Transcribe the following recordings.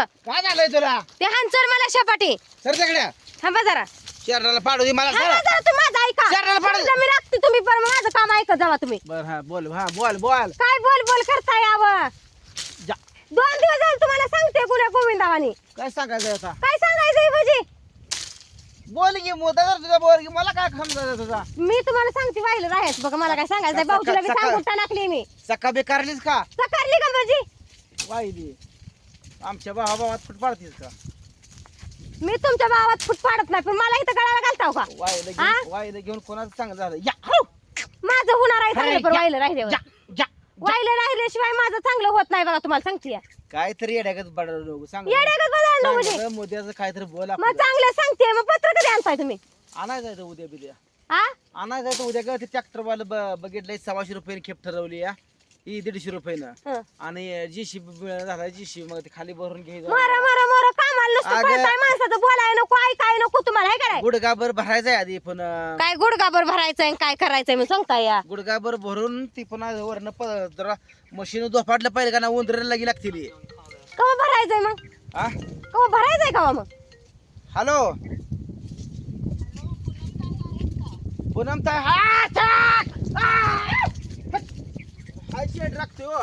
तुमचं काय झालंय तुला? ते हांचर मला शपाटी. सर तिकडे. थांबा जरा. शहराला पाडू दे मला थांबा सर. जरा तुम्ही माझं ऐका. शरीराला पाडू. समजा मी राखते तुम्ही पण माझं काम ऐकत जावा तुम्ही. बर हा बोल हा बोल बोल. काय बोल बोल करताय यावं? जा. दोन दिवस झाले तुम्हाला सांगते गुन्हा गोविंदावानी. काय सांगायचं आता? काय सांगायचंय भजी बोल की मोठा जर तुझा बोल की मला काय समजायचं तुझा? मी तुम्हाला सांगते वाहिलं राहायचं बघा मला काय सांगायचंय. सकाळ- भाऊजीला मी सकाळ- सांगून टाकली मी. सका बेकारलीस का? सकारली का भजी वाहिली. आमच्या भावा भावात फुट पाडतीस का? मी तुमच्या भावात फूट पाडत नाही पण मला इथं गळाला घालताव का? वाहिलं हा? घेऊन कोणाचं चांगलं झालं? या हो. माझं होणार आहे चांगलं पण जा, वाहिलं राहिल्यावर जा, जा. वाहिलं राहिल्याशिवाय माझं चांगलं होत नाही बघा तुम्हाला सांगते काहीतरी येड्यागत बडवलं नको सांग येड्यागत म्हणजे. चांगलं मोद्याचं काहीतरी बोल मग आपल्याला. चांगलं सांगते मग पत्र कधी आणताय तुम्ही? आणायचं आहे उद्या बिद्या. हा आणायचं आहे उद्या का ते ट्रॅक्टर वाला बघितलंय सव्वाशे रुपये खेप ठरवली या ही दीडशे रुपयानं हं. आणि जी शी झाला जी शी मग ते खाली भरून घ्यायचं मरा मरा मरा कामाला नुसतं अगं- पळताय माणसाचं बोलाय नको ऐकाय नको तुम्हाला गुडगाभर भरायचं आधी पण अं, काय गुडगाभर भरायचंय आणि काय करायचंय मी सांगताय या. गुडगाभर भरून ती पण वरनं प- जरा मशीन धोपाडलं पाहिजे का ना उंदरायला लागी लागतील कवा भरायचंय मग? हा कवा भरायचंय कवा मग? हॅलो? पूनम ताई हा! आ! हाय शेड राखते हो.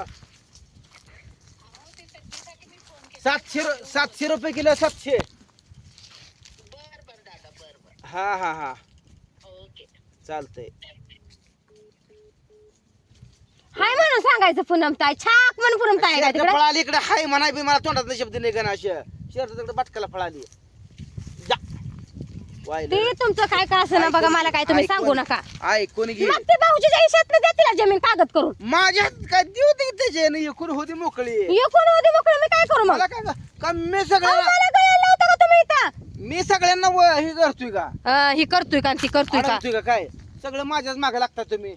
सातशे रु- सातशे रुपये किलो सातशे. हा हा हा. चालतंय. हाय म्हणून सांगायचं पूनम ताई. छाक म्हणून पूनम ताई काय शेरडं तिकडे. पळाली इकडे. हाय म्हणाय बी मला तोंडात शब्द नाही ना अशा. शेरडं तिकडे बटकाला वाहिलं. ते तुमचं काय का असं ना बघा मला काय तुम्ही सांगू नका. ऐकून घे. मग ते भाऊजीच्या हिशात देतील जमीन कागद करून. माझ्या हातात काय देऊ दे त्याचे? एकूण होती मोकळी. एकूण होती मोकळं मी काय करू मग? मला काय का- का मी अहो, सगळ्यांना मला गळ्याला लावता का तुम्ही इथं? मी सगळ्यांना व- हे करतोय का? अं, ही करतोय का आणि ती करतोय का? अडवतोय का काय? सगळं माझ्याच मागे लागतात तुम्ही.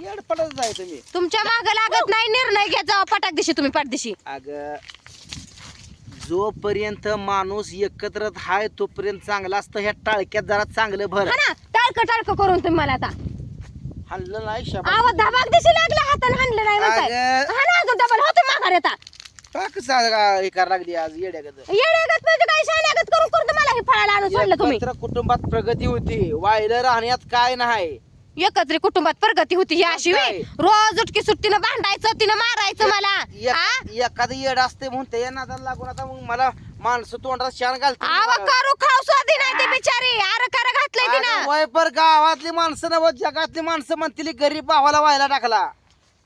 येड पडत जाय तुम्ही. तुमच्या माग लागत नाही निर्णय घ्या जावा पटाक दिशी तुम्ही पाठदिशी. अग जोपर्यंत माणूस एकत्र हाय तोपर्यंत चांगला असतं. ह्या टाळक्यात जरा चांगलं भर. हा ना टाळक टाळक करून तुम्ही मला आता. हल्लं नाही शाबास. धबाक दिशी लागला हाताने हाणलं नाही म्हणताय. अगं. हा ना अजून डबल होतो माघार येता. का कसं आ- हे करायला लागली आज येड्यागत. येड्यागत म्हणजे काय? शाण्यागत करून करून मला हे फळाला आणून सोडलं तुम्ही. एकत्र कुटुंबात प्रगती होती. वाहिलं राहण्यात काय नाही. एकत्रित कुटुंबात प्रगती होती ही अशी मग होय. काय? रोज उठकी सुट्टीनं भांडायचं तिनं मारायचं मला एक- हा? एखादं येड असते म्हणून त्या नादाला लागून आता मग मला माणसं तोंडात शान आव घालते करू खाऊ स्वादी नाही ती बिचारी अर कर घातलंय तिनं वय पर गावातली माणसं नव जगातली माणसं म्हणतील गरीब भावाला व्हायला टाकला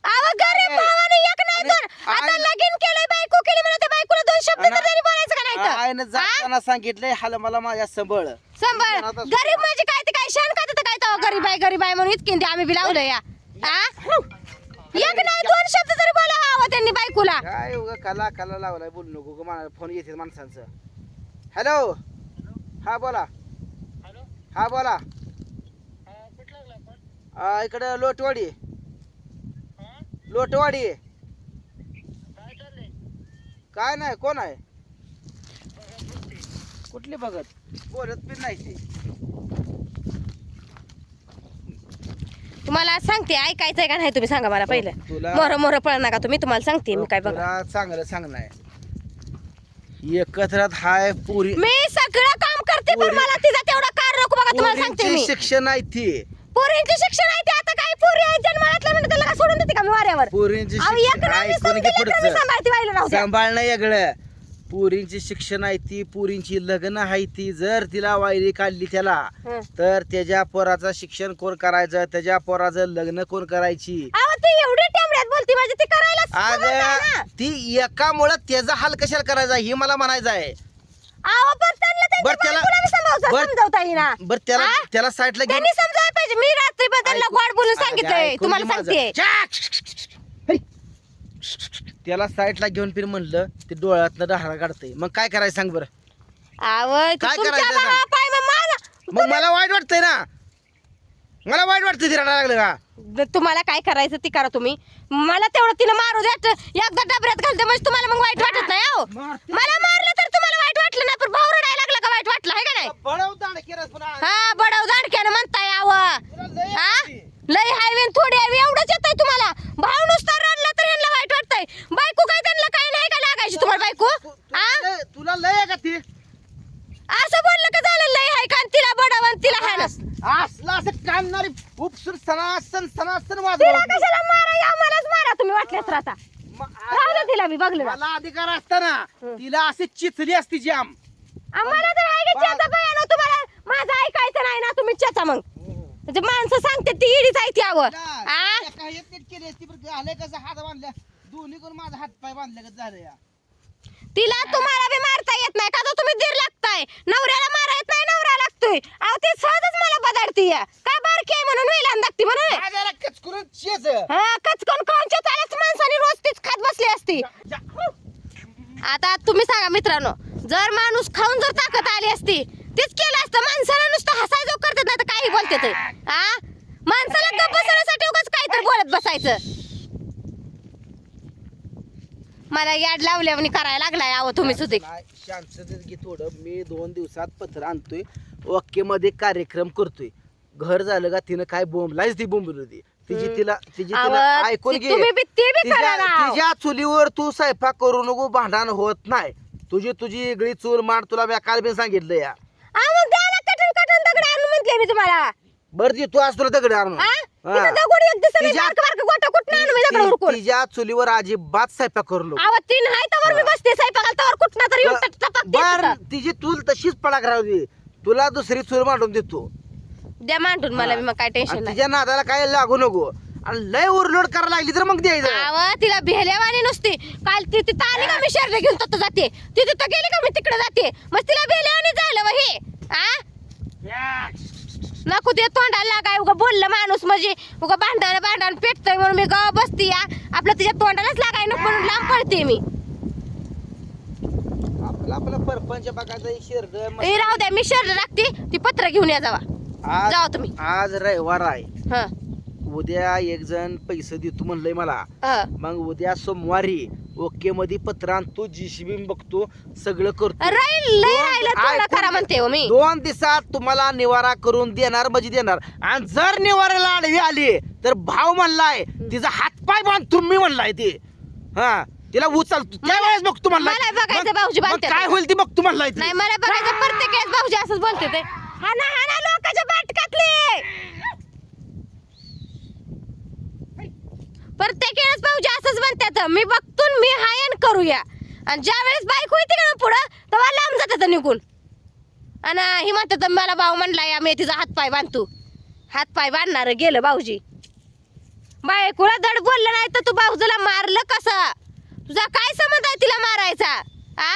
आव गरीब भावाने एक नाही आणि- दोन आता आणि- लगीन केलंय बायको केली म्हणून त्या बायकोला दोन शब्द आणि- तर बोलायचं का नाही आईनं तर हा? जाताना सांगितलंय हाल मला माझ्या संबळ संभाळ. आता- गरीब म्हणजे काय? ते काय शान का तर काय तो गरीब आहे गरीब आहे म्हणून इतकी आम्ही बी लावलं या. हा? एक नाही दोन शब्द तरी बोला हवं त्यांनी बायकोला. काय उगा कला कला लावलाय बोलू नको मला फोन येते माणसांचं. हॅलो? हा बोला. हा बोला. आ, इकडं लोटवाडी. लोटवाडी. काय नाही कोण आहे? कुठली? बघत बोलत पण नाही ती. तुम्हाला सांगते ऐकायचंय का नाही तुम्ही सांगा मला पहिलं. तुला- मोर मोर पळ नका तुम्ही तुम्हाला सांगते मी काय बघा. तुला चांगलं सांगणार एकत्रात हाय पुरी मी सगळं काम करते पण पोरी- मला तिचा तेवढा कार नको बघा तुम्हाला सांगते पोरींचे मी. शिक्षण आहे ती. पोरींचे शिक्षण आहे ते आता काय? पोरी आहे जन्मातल्या म्हणजे त्याला का सोडून देते का मी वाऱ्यावर? पोरींचे अहो, शिक्षण नाही, ऐकून समजी घे लेकरं मी पुढचं. सांभाळते व्हायला राहू द्या. सांभाळणं वेगळं पोरींचे शिक्षण आहे ती पोरींची लग्न आहे ती. जर तिला वायरी काढली त्याला हं. तर त्याच्या पोराचं शिक्षण कोण करायचं? त्याच्या पोराचं लग्न कोण करायची? अहो ती एवढी टेंबड्यात बोलती म्हणजे ती करायला अग ती एकामुळं त्याचा हाल कशाला करायचा हे मला म्हणायचं आहे. अहो पण त्यांना त्यांच्या बरं, त्याला- बरं- समजावता येईना बर त्याला हा? त्याला साईडला घेऊन त्यांनी पाहिजे. मी रात्री त्यांना गोड बोलून सांगितलंय. ऐकून तुम्हाला घे माझं. सांगते छाक! त्याला साईडला घेऊन फिर म्हणलं ते डोळ्यातनं डहाळा काढतंय. मग काय करायचं सांग बरं? ते काय तुमच्या करायचं सांग? मग मला मग मला वाईट वाटतंय ना. मला वाईट वाटतंय ती रडायला लागलं का? तुम्हाला काय करायचं ते करा तुम्ही. मला तेवढं तिनं मारू द्या. त- एकदा डबऱ्यात घालते म्हणजे तुम्हाला मग वाईट वाटत नाही हो. मारते. मला मारलं तर तुम्हाला वाईट वाटलं नाही पण भाऊ रडायला लागला का वाईट वाटलं आहे का नाही बळाव दांड केलं पुन्हा. हा बडव दाडक्यानं म्हणताय यावं तुला लय हा आवडती. लय हायवे थोडी हायवे एवढंच येतंय तुम्हाला भाव नुसता रडला तर यांना वाईट वाटतंय बायको काय त्यांना काय नाही का लागाय कामणारी उपसून सणासन सणासन तिला वाजवत कशाला मारा? या मलाच मारा तुम्ही वाटल्यास तर आता राहू दे तिला मी बघले ना मला अधिकार असताना हं. तिला अशी चिचली असती जाम आम्हाला तर आहे की चेचा बयानो तुम्हाला माझं ऐकायचं नाही ना तुम्ही चेचा मग. म्हणजे माणसं सांगते ती इडीच आहे ती आवं आ? नीट केली असती कसं हात बांधल्या? दोन्ही करून माझा हात पाय बांधल्या कसं झालं या? तिला तुम्हाला बी मारता येत नाही का? तुम्ही दीर लागताय. नवऱ्याला मारा येत नाही नवरा लागतोय. अहो ते सहजच मला बदलती काय बारकी आहे म्हणून वेलान लागती म्हणून? माझ्याला कचकुरून चेच हा कचकन खाऊनच्या चालच माणसाने रोज तीच खात बसली असती. आता तुम्ही सांगा मित्रांनो जर माणूस खाऊन जर ताकद आली असती तीच केलं असतं. माणसाला नुसतं हसायचो करतात नाही तर काही बोलते ते. हा माणसाला गप्प बसवण्यासाठी उगाच काहीतरी बोलत बसायचं. मला याड लावल्यावर करायला लागलाय अहो तुम्ही सुद्धा शांततेत घे थोडं. मी दोन दिवसात पत्र आणतोय. ओके मध्ये कार्यक्रम करतोय. घर झालं का तिनं काय बोंबलाच ती बोंबली तिची. तिला तिची तिला ऐकून ती- घे तुम्ही बी- ते बी करा तिच्या राव. तिच्या चुलीवर तू स्वयंपाक करू नको भांडण होत नाही. तुझी तुझी वेगळी चूल मांड तुला मी काल बी सांगितलं या. अहो, मग द्या ना कटून कटून दगड आणून म्हणते मी तुम्हाला. बर जी तू आज तुला दगड आणून. हा? हा. तिथं दगड एक दिवसाने तिच्या- बारकं बारकं गोटं कुठनं आणू मी दगड ती- उरकून? तिच्या चुलीवर अजिबात स्वयंपाक करू नको. अहो, तीन हाय तवर मी बसते स्वयंपाकाला तवर कुठनं तरी येऊन बर. तिची चूल तशीच पडाक राहू तुला दुसरी चूल मांडून देतो. द्या मांडून मला बी मग काय टेन्शन आणि नाही. तिच्या नादाला काय लागू नको. आणि लय उरलोड करायला लागली तर मग द्यायचं. तिला भेल्यावानी नुसती. काल ती तिथं आली का मी शर्ट घेऊन तिथं जाते? ती तिथं गेली का मी तिकडे जाते? मग तिला भेल्यावानी झालं वं हे. आ? नको ते तोंडाला लागाय उगा बोललं माणूस म्हणजे. उगा भांडण भांडण पेटतंय म्हणून मी गाव बसती या आपलं तिच्या तोंडालाच लागाय नको म्हणून लांब पडते मी. आपला आपला परपंच बघायचा शिरड ए राहू द्या मी शर्ट टाकते ती पत्र घेऊन या जावा. आज जावा तुम्ही. आज रविवार आहे. हा. उद्या एक जण पैसे देतो म्हणलंय मला. हा. मग उद्या सोमवारी ओके मध्ये पत्र आणतो जीसीबी बघतो सगळं करतो. राहील लय राहिलं ऐकून. म्हणते हो मी. दोन दिवसात तुम्हाला निवारा करून देणार म्हणजे देणार. आणि जर निवाराला आडवी आली तर भाव म्हणलाय तिचा हातपाय बांध तुम्ही म्हणलाय ते. हा तिला उचल त्यावेळेस बघतो म्हणलाय. मला बघायचं मग- भाऊजी मग बांधतात. काय होईल ती बघतो म्हणलाय ती. नाही मला बघायचं प्रत्येक वेळेस भाऊजी असंच बोलते ते. हा ना हा ना लोकांच्या बाटकातले. प्रत्येक वेळेस भाऊजी असंच म्हणतात मी बघतून मी हायन करूया. आणि ज्या वेळेस बाईक होती ना पुढं तेव्हा लांब जातात निघून. आणि ही म्हणतात मला भाऊ म्हणला या मी तिचा हातपाय बांधतो हातपाय बांधणार गेलं भाऊजी. बायकोला धड बोललं नाही तर तू भाऊजीला मारलं कसं? तुझा काय संबंध आहे तिला मारायचा? आ?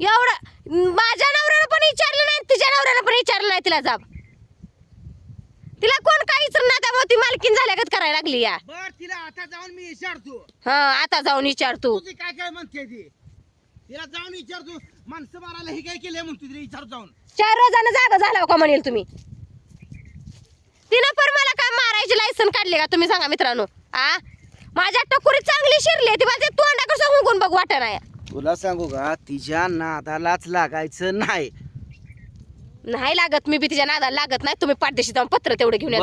एवढं माझ्या नवऱ्यानं पण विचारलं नाही तिच्या नवऱ्यानं पण विचारलं नाही तिला जाब. तिला कोण काही विचारणार? त्यामुळे ती मालकीन झाल्यागत करायला लागली या. बर तिला आता जाऊन मी विचारतो. हा आता जाऊन विचार तू तुझी काय काय म्हणते ती? तिला जाऊन विचारतो. माणसं मारायला हे काय केलंय म्हणतो तिला विचार जाऊन. चार रोजानं जागा झाला का म्हणेल तुम्ही? तिनं पण मला काय मारायची लायसन काढली का? तुम्ही सांगा मित्रांनो. आ? माझ्या टकुरी चांगली शिरली ती माझ्या तोंडा कसं हुंकून बघ वाटत नाही तुला सांगू का? तिच्या नादालाच लागायचं नाही. नाही लागत मी बी तिच्या नादाला लागत नाही. तुम्ही पाठदेशी जाऊन पत्र तेवढं घेऊन या.